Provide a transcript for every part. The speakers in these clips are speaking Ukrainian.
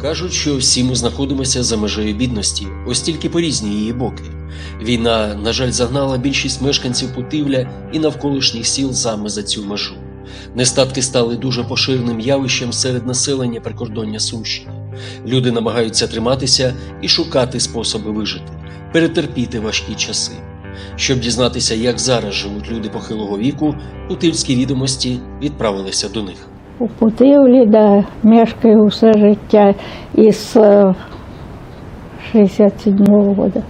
Кажуть, що всі ми знаходимося за межею бідності, ось тільки по різні її боки. Війна, на жаль, загнала більшість мешканців Путивля і навколишніх сіл саме за цю межу. Нестатки стали дуже поширеним явищем серед населення прикордоння Сумщини. Люди намагаються триматися і шукати способи вижити, перетерпіти важкі часи. Щоб дізнатися, як зараз живуть люди похилого віку, путильські відомості відправилися до них. У Путивлі, да, мешкаю все життя із е, 67-го года.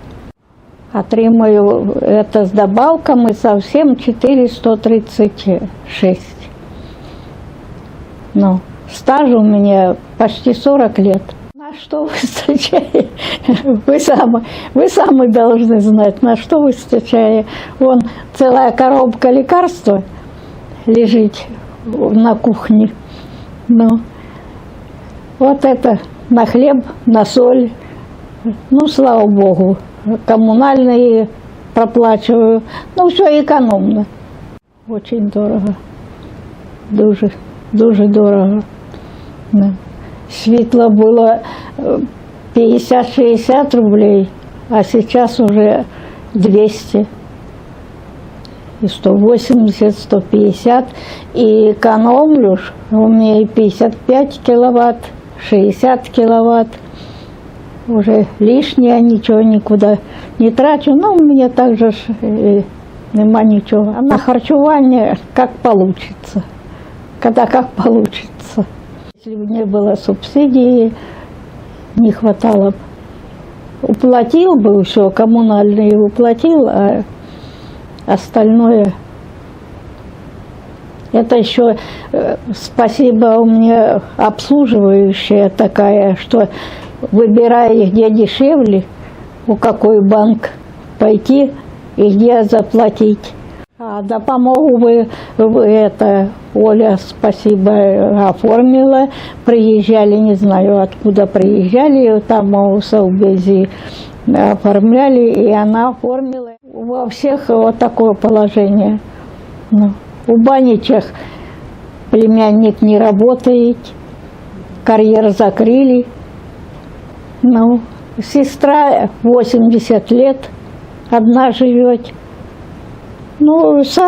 Отримаю это с добавками совсем 436. Ну, стаж у меня почти 40 лет. На что выстачает? Вы сами, вы сами должны знать, на что выстачает. Вон целая коробка лекарства лежит на кухне. Ну, вот это на хлеб, на соль. Ну, слава богу, коммунальные проплачиваю. Ну, все экономно. Очень дорого. Дуже, дуже дорого. Да. Світло було е, 50-60 рублей, а сейчас уже 200 И 180, 150. И экономлю, у меня и 55 киловатт, 60 киловатт. Уже лишнее, ничего никуда не трачу. Но у меня также э, нема ничего. А на харчевание как получится. Когда как получится. Если бы не было субсидии, не хватало. Уплатил бы все, коммунальные уплатил, а остальное. Это еще э, спасибо у меня обслуживающая такая, что выбирая, где дешевле, у какой банк пойти и где заплатить. А допомогу вы, вы это, Оля, спасибо, оформила. Приезжали, не знаю, откуда приезжали, там у Саубези оформляли, и она оформила. Во всех вот такое положение. Ну, у Баничах племянник не работает, карьер закрыли. Ну, сестра 80 лет, одна живет. Ну, с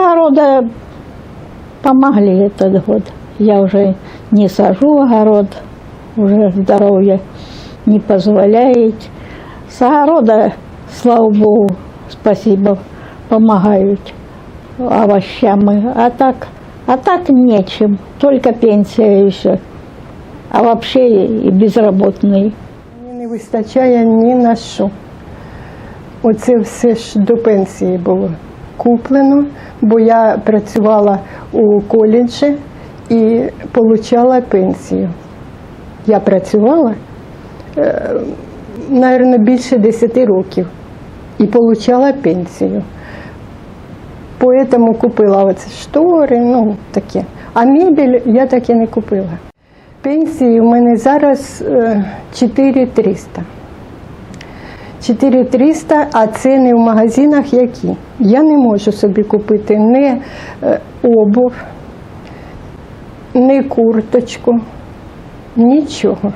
помогли этот год. Я уже не сажу огород, уже здоровье не позволяет. С огорода, слава богу, спасибо, помогают овощами. А так, а так нечем, только пенсия еще. А вообще и безработные. Мені не вистачає ні на що. Оце все ж до пенсії було куплено, бо я працювала у коледжі і отримала пенсію. Я працювала, мабуть, більше 10 років і отримала пенсію. Поэтому купила оце штори, ну таке. А мебель я так і не купила. Пенсії у мене зараз е, 4300. 4300, а ціни в магазинах які? Я не можу собі купити ні е, обув, ні курточку, нічого.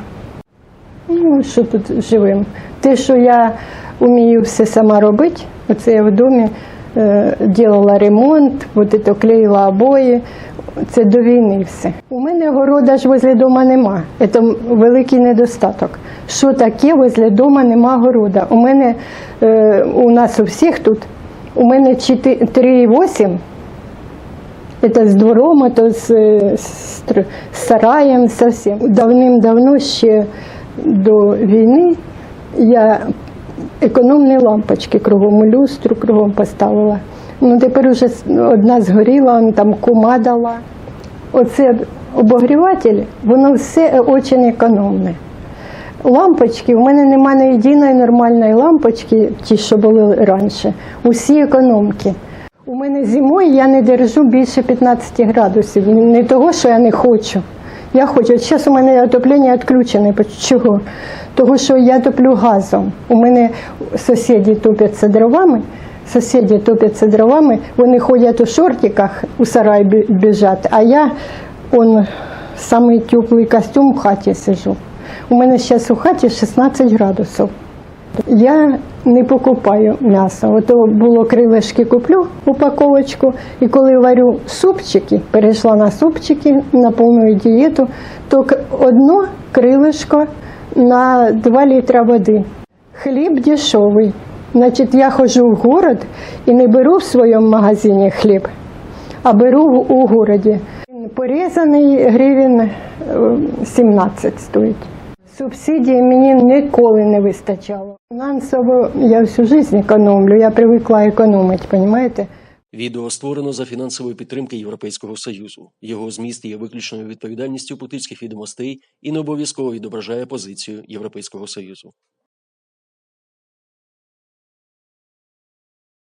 Ну, що тут живемо? Те, що я вмію все сама робити, оце я в домі е, робила ремонт, от це клеїла обої, це до війни все. У мене города ж возле дома нема. Це великий недостаток. Що таке возле дома нема города? У мене е, у нас у всіх тут у мене 4 3,8 це з двором, то з, е, з, з сараєм, совсем. Давним-давно ще до війни я економні лампочки кругом, люстру кругом поставила. Ну тепер вже одна згоріла, там кума дала. Оце обогріватель, воно все дуже економне. Лампочки, у мене немає ні єдиної нормальної лампочки, ті, що були раніше. Усі економки. У мене зимою я не держу більше 15 градусів. Не того, що я не хочу. Я хочу. Зараз у мене отоплення відключене. Чого? Того, що я топлю газом. У мене сусіди топляться дровами, сусіди топляться дровами, вони ходять у шортиках у сарай біжать, а я он самий теплий костюм в хаті сижу. У мене зараз у хаті 16 градусів. Я не покупаю м'ясо. Ото було крилишки куплю упаковочку, і коли варю супчики, перейшла на супчики на повну дієту, то одно крилишко на 2 літра води. Хліб дешевий. Значить, я ходжу в город і не беру в своєму магазині хліб, а беру у городі. Порізаний гривень е, 17 стоїть. Субсидії мені ніколи не вистачало. Фінансово я всю життя економлю, я привикла економити, розумієте? Відео створено за фінансової підтримки Європейського Союзу. Його зміст є виключною відповідальністю путильських відомостей і не обов'язково відображає позицію Європейського Союзу.